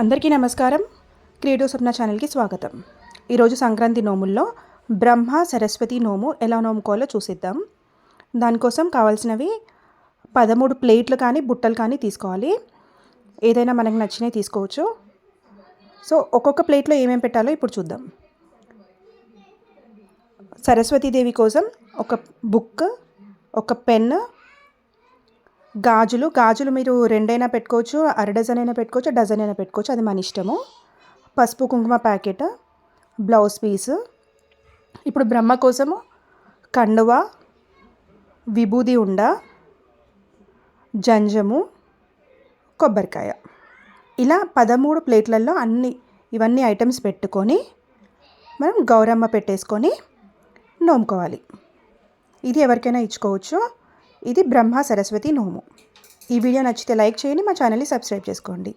అందరికీ నమస్కారం. క్రియేటివ్ స్వప్న ఛానల్కి స్వాగతం. ఈరోజు సంక్రాంతి నోముల్లో బ్రహ్మ సరస్వతి నోము ఎలా నోముకోవాలో చూసిద్దాం. దానికోసం కావాల్సినవి పదమూడు ప్లేట్లు కానీ బుట్టలు కానీ తీసుకోవాలి. ఏదైనా మనకు నచ్చినవి తీసుకోవచ్చు. సో ఒక్కొక్క ప్లేట్లో ఏమేమి పెట్టాలో ఇప్పుడు చూద్దాం. సరస్వతీదేవి కోసం ఒక బుక్ ఒక పెన్ గాజులు గాజులు మీరు రెండైనా పెట్టుకోవచ్చు అర డజన్ అయినా పెట్టుకోవచ్చు డజన్ అయినా పెట్టుకోవచ్చు అది మన ఇష్టము. పసుపు కుంకుమ ప్యాకెట్ బ్లౌజ్ పీస్. ఇప్పుడు బ్రహ్మ కోసము కండువ విభూది ఉండ జంజము కొబ్బరికాయ. ఇలా పదమూడు ప్లేట్లలో అన్ని ఇవన్నీ ఐటమ్స్ పెట్టుకొని మనం గౌరమ్మ పెట్టేసుకొని నోముకోవాలి. ఇది ఎవరికైనా ఇచ్చుకోవచ్చు. ఇది బ్రహ్మ సరస్వతి నోము. ఈ వీడియో నచ్చితే లైక్ చేయండి మా ఛానల్ని సబ్స్క్రైబ్ చేసుకోండి.